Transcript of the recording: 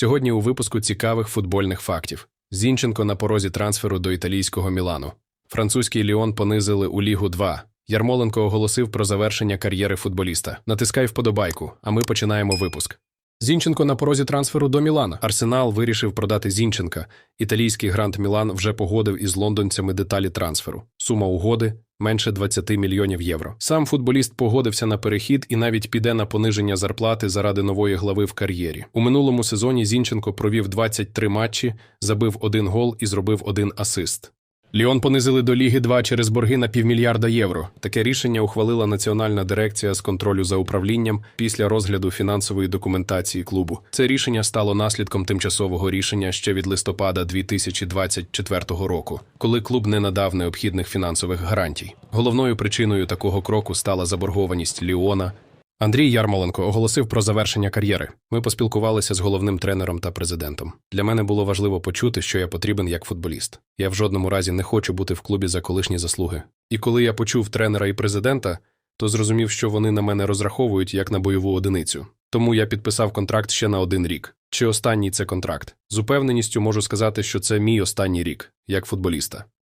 Сьогодні у випуску цікавих футбольних фактів. Зінченко на порозі трансферу до італійського Мілану. Французький Ліон понизили у Лігу 2. Ярмоленко оголосив про завершення кар'єри футболіста. Натискай вподобайку, а ми починаємо випуск. Зінченко на порозі трансферу до Мілана. Арсенал вирішив продати Зінченка. Італійський грант Мілан вже погодив із лондонцями деталі трансферу. Сума угоди менше 20 мільйонів євро. Сам футболіст погодився на перехід і навіть піде на пониження зарплати заради нової глави в кар'єрі. У минулому сезоні Зінченко провів 23 матчі, забив один гол і зробив один асист. Ліон понизили до Ліги 2 через борги на півмільярда євро. Таке рішення ухвалила Національна дирекція з контролю за управлінням після розгляду фінансової документації клубу. Це рішення стало наслідком тимчасового рішення ще від листопада 2024 року, коли клуб не надав необхідних фінансових гарантій. Головною причиною такого кроку стала заборгованість Ліона. Андрій Ярмоленко оголосив про завершення кар'єри. Ми поспілкувалися з головним тренером та президентом. Для мене було важливо почути, що я потрібен як футболіст. Я в жодному разі не хочу бути в клубі за колишні заслуги. І коли я почув тренера і президента, то зрозумів, що вони на мене розраховують як на бойову одиницю. Тому я підписав контракт ще на один рік. Чи останній це контракт? З упевненістю можу сказати, що це мій останній рік як футболіста.